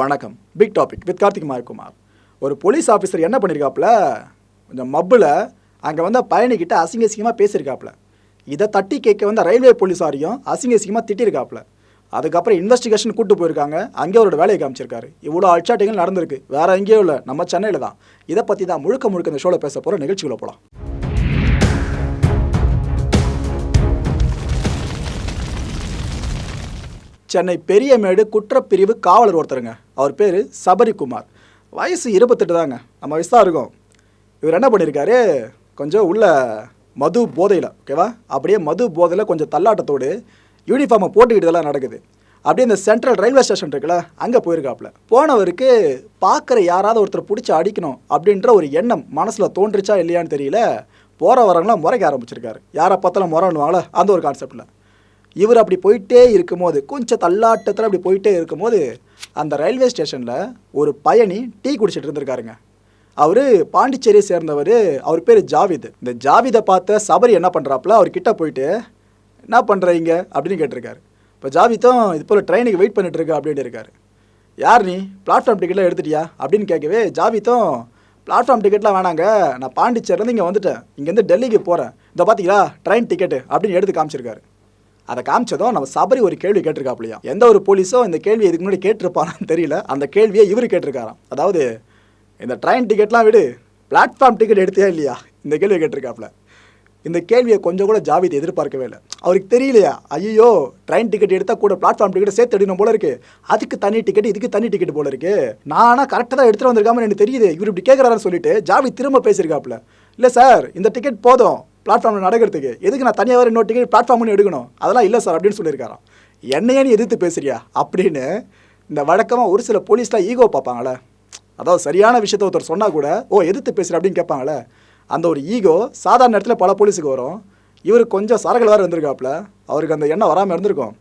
வணக்கம். Big topic with Karthik Mayakumar ஒரு police officer என்ன பண்ணியிருக்காப்புல கொஞ்சம் மப்பில் அங்கே வந்து பயணிக்கிட்ட அசிங்க அசிங்கமாக பேசியிருக்காப்புல இதை தட்டி கேட்க வந்த ரயில்வே போலீஸாரையும் அசிங்க அசிங்கமாக திட்டிருக்காப்புல. அதுக்கப்புறம் இன்வெஸ்டிகேஷன் கூட்டு போயிருக்காங்க. அங்கே அவரோட வேலையை காமிச்சிருக்காரு. இவ்வளோ அல்சாட்டிகள் நடந்திருக்கு. வேறு எங்கேயும் இல்லை. நம்ம சென்னையில் தான். இதை பற்றி தான் முழுக்க முழுக்க இந்த ஷோவில் பேச போகிற நிகழ்ச்சிகளை போகலாம் சென்னை பெரியமேடு குற்றப்பிரிவு காவலர் ஒருத்தருங்க. அவர் பேர் சபரிகுமார். வயசு இருபத்தெட்டு தாங்க. நம்ம வயசு தான் இருக்கும் இவர் என்ன பண்ணியிருக்காரு கொஞ்சம் உள்ள மது போதையில் ஓகேவா? அப்படியே மது போதையில் கொஞ்சம் தள்ளாட்டத்தோடு யூனிஃபார்மை போட்டுக்கிட்டதெல்லாம் நடக்குது. அப்படியே இந்த சென்ட்ரல் ரயில்வே ஸ்டேஷன் இருக்குல்ல அங்கே போயிருக்காப்புல. போனவருக்கு பார்க்குற யாராவது ஒருத்தர் பிடிச்சி அடிக்கணும் அப்படின்ற ஒரு எண்ணம் மனசில் தோன்றுச்சா இல்லையான்னு தெரியல. போகிற வரவங்களாம் முறைக்க ஆரம்பிச்சிருக்காரு. யாரை பார்த்தாலும் முறைன்னுவாங்களே அந்த ஒரு கான்செப்டில் இவர் அப்படி போயிட்டே இருக்கும்போது கொஞ்சம் தள்ளாட்டத்தில் அப்படி போயிட்டே இருக்கும்போது அந்த ரயில்வே ஸ்டேஷனில் ஒரு பயணி டீ குடிச்சிட்டு இருந்திருக்காருங்க. அவர் பாண்டிச்சேரியை சேர்ந்தவர் அவர் பேர் ஜாவித். இந்த ஜாவிதை பார்த்த சபரி என்ன பண்ணுறாப்புல அவர்கிட்ட போயிட்டு என்ன பண்ணுறீங்க அப்படின்னு கேட்டிருக்காரு. இப்போ ஜாவித்தும் இது போல் ட்ரெயினுக்கு வெயிட் பண்ணிட்டு இருக்கா? அப்படின்னு இருக்காரு. யார் நீ? பிளாட்ஃபார்ம் டிக்கெட்லாம் எடுத்துட்டியா? அப்படின்னு கேட்கவே ஜாவித்தும் பிளாட்ஃபார்ம் டிக்கெட்லாம் வேணாங்க. நான் பாண்டிச்சேரிலேருந்து இங்கே வந்துட்டேன். இங்கேருந்து டெல்லிக்கு போகிறேன் இந்த பார்த்தீங்களா ட்ரெயின் டிக்கெட்டு அப்படின்னு எடுத்து காமிச்சிருக்காரு. அதை காமிச்சதும் நம்ம சபரி ஒரு கேள்வி கேட்டிருக்காப்லையா எந்த ஒரு போலீஸோ இந்த கேள்வி இதுக்கு முன்னாடி கேட்டிருப்பாரான்னு தெரியல. அந்த கேள்வியை இவர் கேட்டிருக்காராம். அதாவது இந்த ட்ரெயின் டிக்கெட்லாம் விடு பிளாட்ஃபார்ம் டிக்கெட் எடுத்தியா இல்லையா? இந்த கேள்வியை கேட்டிருக்காப்ல இந்த கேள்வியை கொஞ்சம் கூட ஜாவித் எதிர்பார்க்கவே இல்லை. அவருக்கு தெரியலையா? ஐயோ ட்ரெயின் டிக்கெட் எடுத்தால் கூட பிளாட்ஃபார்ம் டிக்கெட் சேர்த்து எடுக்கணும் போல இருக்கு. அதுக்கு தனி டிக்கெட் இதுக்கு தனி டிக்கெட் போல இருக்கு. நானா கரெக்டாக தான் எடுத்துகிட்டு வந்திருக்காம எனக்கு தெரியுது. இவர் இப்படி கேட்குறாருன்னு சொல்லிட்டு ஜாவித் திரும்ப பேசியிருக்காப்ல இல்லை சார் இந்த டிக்கெட் போதும். பிளாட்ஃபார்மில் நடக்கிறதுக்கு. எதுக்கு நான் தனியாக வேறு இன்னொரு டிக்கெட் பிளாட்ஃபார்ம்னு எடுக்கணும்? அதெல்லாம் இல்லை சார் அப்படின்னு சொல்லியிருக்காராம். என்னையே நீ எதிர்த்து பேசுறியா? அப்படின்னு இந்த வழக்கமாக ஒரு சில போலீஸ்லாம் ஈகோ பார்ப்பாங்களே அதாவது சரியான விஷயத்த ஒருத்தர் சொன்னால் கூட ஓ எதிர்த்து பேசுகிற அப்படின்னு கேட்பாங்களே அந்த ஒரு ஈகோ சாதாரண நேரத்தில் பல போலீஸுக்கு வரும். இவருக்கு கொஞ்சம் சரகள் வேறு இருந்திருக்காப்புல அவருக்கு அந்த எண்ணம் வராமல் இருந்திருக்கும்.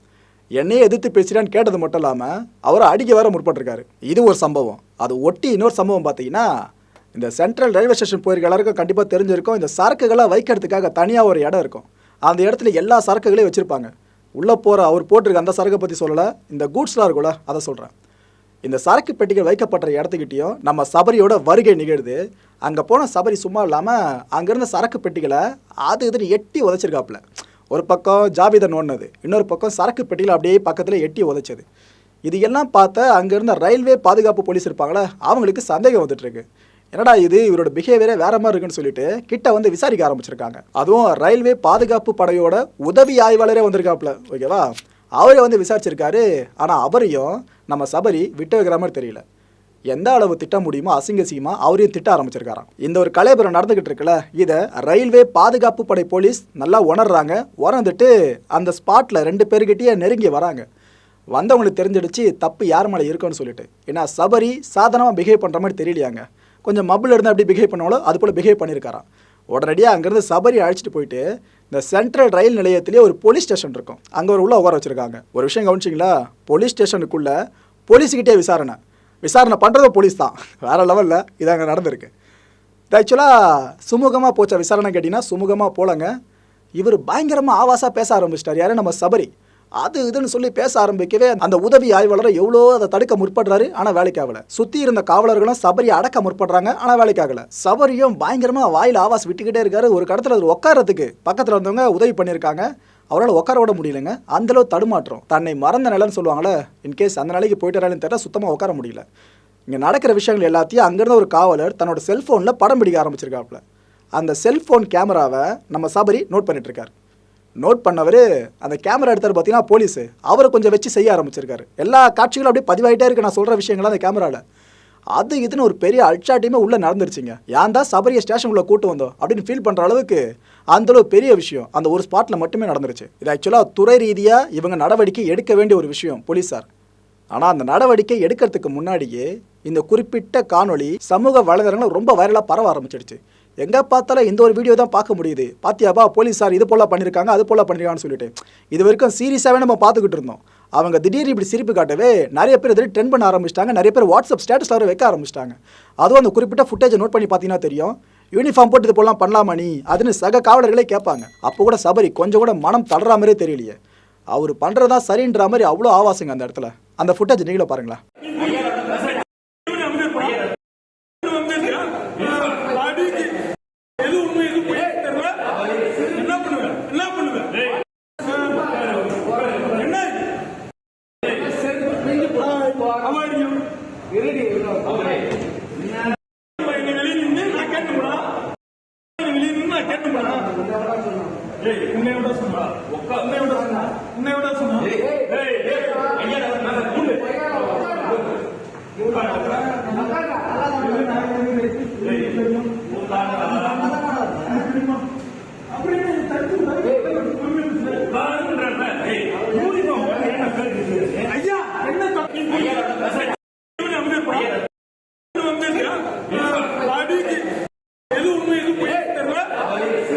என்னையே எதிர்த்து பேசுகிறான்னு கேட்டது மட்டும் இல்லாமல் அவரை அடிக்க வேற முற்பட்டிருக்காரு. இது ஒரு சம்பவம். அது ஒட்டி இன்னொரு சம்பவம் பார்த்தீங்கன்னா இந்த சென்ட்ரல் ரயில்வே ஸ்டேஷன் போயிருக்க எல்லாருக்கும் கண்டிப்பாக தெரிஞ்சிருக்கும். இந்த சரக்குகளை வைக்கிறதுக்காக தனியாக ஒரு இடம் இருக்கும். அந்த இடத்துல எல்லா சரக்குகளையும் வச்சுருப்பாங்க. உள்ளே போகிற அவர் போட்டிருக்க அந்த சரக்கை பற்றி சொல்லலை. இந்த கூட்ஸ்லாம் இருக்கும்ல அதை சொல்கிறேன் இந்த சரக்கு பெட்டிகள் வைக்கப்படுற இடத்துக்கிட்டையும் நம்ம சபரியோட வருகை நிகழ்து. அங்கே போன சபரி சும்மா இல்லாமல் அங்கேருந்த சரக்கு பெட்டிகளை அது இதுன்னு எட்டி உதைச்சிருக்காப்புல. ஒரு பக்கம் ஜாவிதன் ஓடினது இன்னொரு பக்கம் சரக்கு பெட்டியில் அப்படியே பக்கத்தில் எட்டி உதைச்சது. இது எல்லாம் பார்த்த அங்கேருந்த ரயில்வே பாதுகாப்பு போலீஸ் இருப்பாங்களே அவங்களுக்கு சந்தேகம் வந்துட்டுருக்கு என்னடா இது? இவரோட பிஹேவியரே வேற மாதிரி இருக்குன்னு சொல்லிட்டு கிட்ட வந்து விசாரிக்க ஆரம்பிச்சிருக்காங்க. அதுவும் ரயில்வே பாதுகாப்பு படையோட உதவி ஆய்வாளரே வந்திருக்காப்புல. ஓகேவா அவரே வந்து விசாரிச்சிருக்காரு. ஆனால் அவரையும் நம்ம சபரி விட்டு வைக்கிற மாதிரி தெரியல. எந்த அளவு திட்ட முடியுமோ அசிங்க அவரையும் திட்ட ஆரம்பிச்சிருக்காராம். இந்த ஒரு கலைபுரம் நடந்துக்கிட்டு இருக்குல்ல இதை ரயில்வே பாதுகாப்பு படை போலீஸ் நல்லா உணர்றாங்க. உணர்ந்துட்டு அந்த ஸ்பாட்டில் ரெண்டு பேர்கிட்டயே நெருங்கி வராங்க. வந்தவங்களுக்கு தெரிஞ்சிடுச்சு தப்பு யார் மேலே இருக்குன்னு சொல்லிட்டு. ஏன்னா சபரி சாதனமாக பிஹேவ் பண்ணுற மாதிரி தெரியலையாங்க. கொஞ்சம் மப்பிள் இருந்து அப்படி பிஹேவ் பண்ணாலோ அது போல் பிஹேவ் பண்ணியிருக்காராம் உடனடியாக அங்கேருந்து சபரி அழைச்சிட்டு போயிட்டு இந்த சென்ட்ரல் ரயில் நிலையத்திலேயே ஒரு போலீஸ் ஸ்டேஷன் இருக்கும். அங்கே ஒரு உள்ள உட்கார வச்சுருக்காங்க. ஒரு விஷயம் கவனிச்சிங்களா? போலீஸ் ஸ்டேஷனுக்குள்ளே போலீஸுக்கிட்டே விசாரணை. விசாரணை பண்ணுறது போலீஸ் தான். வேறு லெவலில் இது அங்கே நடந்திருக்கு. இது ஆக்சுவலாக சுமூகமாக போச்ச? விசாரணை கேட்டிங்கன்னா சுமூகமாக போலங்க. இவர் பயங்கரமாக ஆவாசாக பேச ஆரம்பிச்சிட்டார். யார்? நம்ம சபரி. அது இதுன்னு சொல்லி பேச ஆரம்பிக்கவே அந்த உதவி ஆய்வாளரை எவ்வளோ அதை தடுக்க முற்படுறாரு ஆனால் வேலைக்கு ஆகல. சுற்றி இருந்த காவலர்களும் சபரியை அடக்க முற்படுறாங்க ஆனால் வேலைக்கு ஆகல. சபரியும் பயங்கரமாக வாயில் ஆவாஸ் விட்டுக்கிட்டே இருக்காரு. ஒரு கடத்தில் அவர் உட்காரத்துக்கு பக்கத்தில் இருந்தவங்க உதவி பண்ணியிருக்காங்க. அவரால் உட்கார விட முடியலங்க. அந்தளவு தடுமாற்றம். தன்னை மறந்த நிலைன்னு சொல்லுவாங்களே இன்கேஸ் அந்த நிலைக்கு போயிட்டாரான்னு தெரியல சுத்தமாக உட்கார முடியல. இங்கே நடக்கிற விஷயங்கள் எல்லாத்தையும் அங்கேருந்து ஒரு காவலர் தன்னோட செல்ஃபோனில் படம் பிடிக்க ஆரம்பிச்சிருக்காப்புல. அந்த செல்ஃபோன் கேமராவை நம்ம சபரி நோட் பண்ணிட்டு இருக்காரு. நோட் பண்ணவர் அந்த கேமரா எடுத்தார் பார்த்தீங்கன்னா போலீஸு. அவரை கொஞ்சம் வச்சு செய்ய ஆரம்பிச்சிருக்காரு. எல்லா காட்சிகளும் அப்படியே பதிவாயிட்டே இருக்கு. நான் சொல்கிற விஷயங்கள்லாம் அந்த கேமராவில் அது இதுன்னு ஒரு பெரிய அல்சாட்டியுமே உள்ளே நடந்துருச்சுங்க. ஏன் தான் சபரியை ஸ்டேஷனுக்குள்ளே கூட்டு வந்தோம்? அப்படின்னு ஃபீல் பண்ணுற அளவுக்கு அந்தளவு பெரிய விஷயம். அந்த ஒரு ஸ்பாட்டில் மட்டுமே நடந்துருச்சு. இது ஆக்சுவலாக துறை ரீதியாக இவங்க நடவடிக்கை எடுக்க வேண்டிய ஒரு விஷயம் போலீஸார் ஆனால் அந்த நடவடிக்கை எடுக்கிறதுக்கு முன்னாடியே இந்த குறிப்பிட்ட காணொளி சமூக வலைதளங்கள் ரொம்ப வைரலாக பரவ ஆரம்பிச்சிடுச்சு. எங்கே பார்த்தாலும் இந்த ஒரு வீடியோ தான் பார்க்க முடியுது. பாத்தியாப்பா போலீஸார் இது போல் பண்ணியிருக்காங்க அது போல் பண்ணியிருக்காங்கன்னு சொல்லிட்டு. இது வரைக்கும் சீரியஸாகவே நம்ம பார்த்துக்கிட்டு இருந்தோம். அவங்க திடீர்னு இப்படி சிரிப்பு காட்டவே நிறைய பேர் இதில் ட்ரெண்ட் பண்ண ஆரம்பிச்சிட்டாங்க. நிறைய பேர் வாட்ஸ்அப் ஸ்டேட்டஸ் வர வைக்க ஆரம்பிச்சிட்டாங்க. அதுவும் அந்த குறிப்பிட்ட ஃபுட்டேஜை நோட் பண்ணி பார்த்தீங்கன்னா தெரியும். யூனிஃபார்ம் போட்டு இது போலாம் பண்ணலாமா நீ? அதுன்னு சக காவலர்களே கேட்பாங்க. அப்போ கூட சபரி கொஞ்சம் கூட மனம் தளரா மாதிரியே தெரியலையே. அவர் பண்ணுறதா சரின்ற மாதிரி அவ்வளோ ஆவாசங்க அந்த இடத்துல. அந்த ஃபுட்டேஜ் நீங்களே பாருங்களேன். நீ வெளியே நின்னு நான் கேட்டுங்களா நீ வெளியே நின்னு நான் கேட்டுங்களா ஏய் உன்னை விட சொன்னா உன்னை விட சொன்னா உன்னை விட சொன்னா ஏய் ஏய் ஐயா நான் கூண்டு ஐயா என்ன தப்பு ஐயா அடிக்கு எது உண்மை எது பொய் தெரியல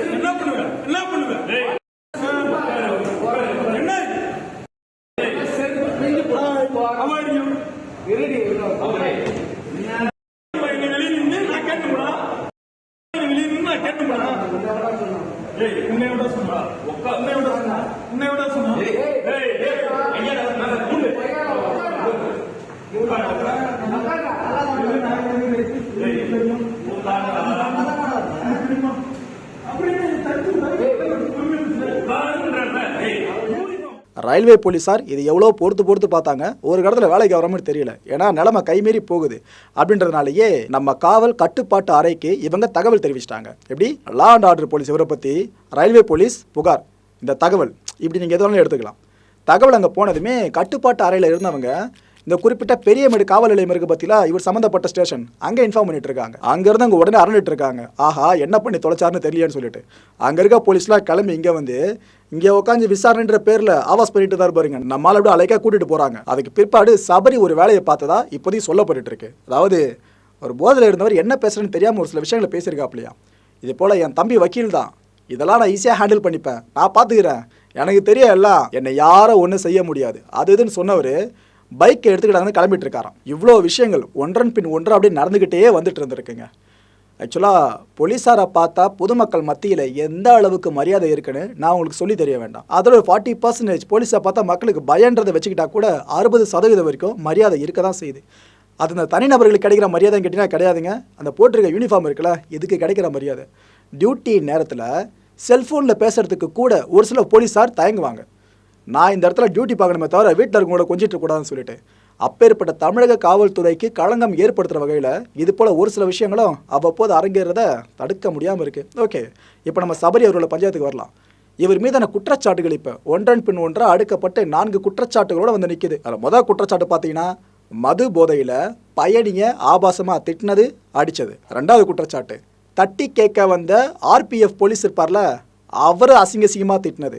என்ன பண்ணுவேன் என்ன பண்ணுவேன் என்ன அவாரியம் நீ வெளியே நின்று நான் கேட்டுங்களா நீ வெளியே நின்று நான் கேட்டுங்களா ஏய் உன்னை விட சொன்னா. உன்னை விட சொன்னா. உன்னை விட சொன்னா. ஏய் ஏய் ஐயா நான் கூண்டு ரயில்வே போலீஸார் இது எவ்வளோ பொறுத்து பொறுத்து பார்த்தாங்க ஒரு இடத்துல வேலைக்கு வர மாதிரி தெரியல. ஏன்னா நிலைமை கைமீறி போகுது. அப்படின்றதுனாலயே நம்ம காவல் கட்டுப்பாட்டு அறைக்கு இவங்க தகவல் தெரிவிச்சிட்டாங்க. எப்படி? லா அண்ட் ஆர்டர் போலீஸ் இவரை பற்றி ரயில்வே போலீஸ் புகார். இந்த தகவல். இப்படி நீங்கள் எதுவும் எடுத்துக்கலாம். தகவல் அங்கே போனதுமே கட்டுப்பாட்டு அறையில் இருந்தவங்க இந்த குறிப்பிட்ட பெரியமேடு காவல் நிலையம் இருக்கு பத்திலா இவர் சம்மந்தப்பட்ட ஸ்டேஷன். அங்கே இன்ஃபார்ம் பண்ணிட்டு இருக்காங்க அங்கேருந்து அங்கே உடனே அரணிட்டு இருக்காங்க. ஆஹா என்ன பண்ணி தொலைச்சாருன்னு தெரியலன்னு சொல்லிட்டு. அங்கே இருக்க போலீஸ்லாம் கிளம்பி இங்கே வந்து இங்கே உட்காந்து விசாரணைன்ற பேரில் ஆவாஸ் பண்ணிட்டு தான் பாருங்க. நம்மளால அப்படியே அலைக்கா கூட்டிட்டு போறாங்க. அதுக்கு பிற்பாடு சபரி ஒரு வேலையை பார்த்ததா இப்போதைக்கு சொல்லப்பட்டு இருக்கு அதாவது ஒரு போதையில் இருந்தவர் என்ன பேசுறேன்னு தெரியாமல் ஒரு சில விஷயங்களை பேசியிருக்காப்லையா இது போல் என் தம்பி வக்கீல் தான். இதெல்லாம் நான் ஈஸியாக ஹேண்டில் பண்ணிப்பேன். நான் பார்த்துக்கிறேன் எனக்கு தெரியும் எல்லாம். என்னை யாரும் ஒன்றும் செய்ய முடியாது. அது இதுன்னு சொன்னவர் பைக்கை எடுத்துக்கிட்டாங்க கிளம்பிட்டு இருக்காராம் இவ்வளோ விஷயங்கள் ஒன்றன் பின் ஒன்று அப்படியே நடந்துக்கிட்டே வந்துட்டு இருந்திருக்குங்க. ஆக்சுவலாக போலீஸாரை பார்த்தா பொதுமக்கள் மத்தியில் எந்த அளவுக்கு மரியாதை இருக்குன்னு நான் உங்களுக்கு சொல்லி தெரிய வேண்டாம். அதில் ஒரு ஃபார்ட்டி பர்சன்டேஜ் போலீஸை பார்த்தா மக்களுக்கு பயன்றதை வச்சுக்கிட்டா கூட அறுபது சதவீதம் வரைக்கும் மரியாதை இருக்க தான் செய்யுது. அது அந்த தனிநபர்களுக்கு கிடைக்கிற மரியாதைன்னு கேட்டிங்கன்னா கிடையாதுங்க. அந்த போட்டிருக்க யூனிஃபார்ம் இருக்குல்ல இதுக்கு கிடைக்கிற மரியாதை. டியூட்டி நேரத்தில் செல்ஃபோனில் பேசுகிறதுக்கு கூட ஒரு சில போலீஸார் தயங்குவாங்க. நான் இந்த இடத்துல டியூட்டி பார்க்கணுமே தவிர வீட்டில் இருக்கவங்கள கொஞ்சிட்டு கூடாதுன்னு சொல்லிட்டு. அப்பேற்பட்ட தமிழக காவல்துறைக்கு களங்கம் ஏற்படுத்துகிற வகையில் இது போல் ஒரு சில விஷயங்களும் அவ்வப்போது அரங்கேறத தடுக்க முடியாமல் இருக்குது ஓகே இப்போ நம்ம சபரி அவர்களோட பஞ்சாயத்துக்கு வரலாம். இவர் மீதான குற்றச்சாட்டுகள் இப்போ ஒன்றன் பின் ஒன்றாக அடுக்கப்பட்டு நான்கு குற்றச்சாட்டுகளோடு வந்து நிற்கிது அதில் முதல் குற்றச்சாட்டு பார்த்தீங்கன்னா மது போதையில் பயணியை ஆபாசமாக திட்டினது அடித்தது ரெண்டாவது குற்றச்சாட்டு தட்டி கேட்க வந்த ஆர்பிஎஃப் போலீஸ் இருப்பார்ல அவர் அசிங்க அசிங்கமாக திட்டினது.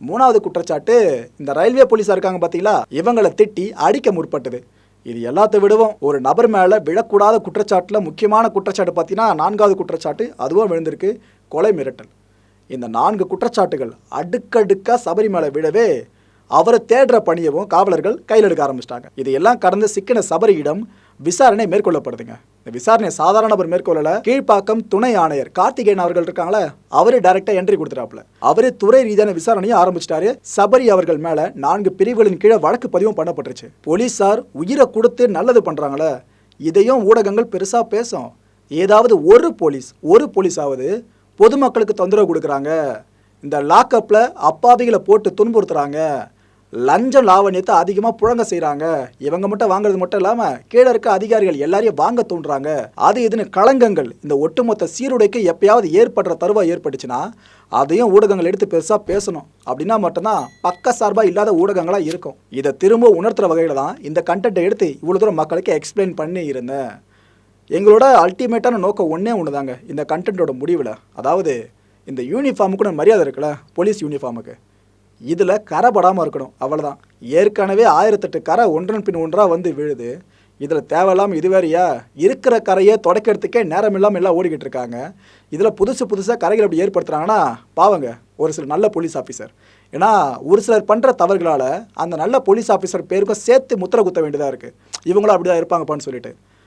மூணாவது குற்றச்சாட்டு இந்த ரயில்வே போலீஸாக இருக்காங்க பார்த்தீங்களா இவங்களை திட்டி அடிக்க முற்பட்டது. இது எல்லாத்தை விடவும் ஒரு நபர் மேலே விழக்கூடாத குற்றச்சாட்டில் முக்கியமான குற்றச்சாட்டு பார்த்தீங்கன்னா நான்காவது குற்றச்சாட்டு அதுவும் விழுந்திருக்கு கொலை மிரட்டல். இந்த நான்கு குற்றச்சாட்டுகள் அடுக்கடுக்காக சபரி மேலே விழவே அவரை தேடுற பணியவும் காவலர்கள் கையில் எடுக்க ஆரம்பிச்சிட்டாங்க. இதையெல்லாம் கடந்து சிக்கின சபரியிடம் விசாரணை மேற்கொள்ளப்படுதுங்க. இந்த விசாரணை சாதாரண நபர் மேற்கொள்ளல. கீழ்ப்பாக்கம் துணை ஆணையர் கார்த்திகேயன் அவர்கள் இருக்காங்களே அவரு டைரக்டா என்ட்ரி கொடுத்துறாப்ல அவரு துறை ரீதியான விசாரணையை ஆரம்பிச்சிட்டாரு. சபரி அவர்கள் மேல நான்கு பிரிவுகளின் கீழே வழக்கு பதிவும் பண்ணப்பட்டுருச்சு. போலீசார் உயிரை கொடுத்து நல்லது பண்றாங்களே இதையும் ஊடகங்கள் பெருசா பேசும். ஏதாவது ஒரு போலீஸ் ஒரு போலீஸாவது பொதுமக்களுக்கு தொந்தரவு கொடுக்குறாங்க. இந்த லாக்கப்பில் அப்பாவிகளை போட்டு துன்புறுத்துறாங்க. லஞ்சம் லாவணியத்தை அதிகமாக புழங்க செய்கிறாங்க இவங்க மட்டும் வாங்குறது மட்டும் இல்லாமல் கீழே இருக்க அதிகாரிகள் எல்லாரையும் வாங்க தூண்டுறாங்க அது இதுன்னு களங்கங்கள். இந்த ஒட்டுமொத்த சீருடைக்கு எப்பயாவது ஏற்படுற தருவாய் ஏற்பட்டுச்சுன்னா அதையும் ஊடகங்கள் எடுத்து பெருசாக பேசணும். அப்படின்னா மட்டும்தான் பக்க சார்பாக இல்லாத ஊடகங்களாக இருக்கும். இதை திரும்ப உணர்த்துற வகையில் தான் இந்த கண்டென்ட்டை எடுத்து இவ்வளோ தூரம் மக்களுக்கு எக்ஸ்பிளைன் பண்ணி இருந்தேன். எங்களோட அல்டிமேட்டான நோக்கம் ஒன்றே ஒன்று தாங்க இந்த கண்டென்ட்டோட முடிவில். அதாவது இந்த யூனிஃபார்முக்கு மரியாதை இருக்குல்ல? போலீஸ் யூனிஃபார்முக்கு இதில் கரை படாமல் இருக்கணும். அவ்வளோதான் ஏற்கனவே ஆயிரத்தெட்டு கரை ஒன்றன் பின் ஒன்றாக வந்து விழுது. இதில் தேவையில்லாமல் இது வேறையா? இருக்கிற கரையை தொடக்கிறதுக்கே நேரம் இல்லாமல் எல்லாம் ஓடிக்கிட்டு இருக்காங்க. இதில் புதுசு புதுசாக கரைகள் அப்படி ஏற்படுத்துகிறாங்கன்னா பாவங்க. ஒரு சில நல்ல போலீஸ் ஆஃபீஸர் ஏன்னா ஒரு சிலர் பண்ணுற தவறுகளால் அந்த நல்ல போலீஸ் ஆஃபீஸர் பேருக்கும் சேர்த்து முத்திரை குத்த வேண்டியதாக இருக்குது இவங்களும் அப்படி தான் இருப்பாங்கப்பான்னு சொல்லிட்டு.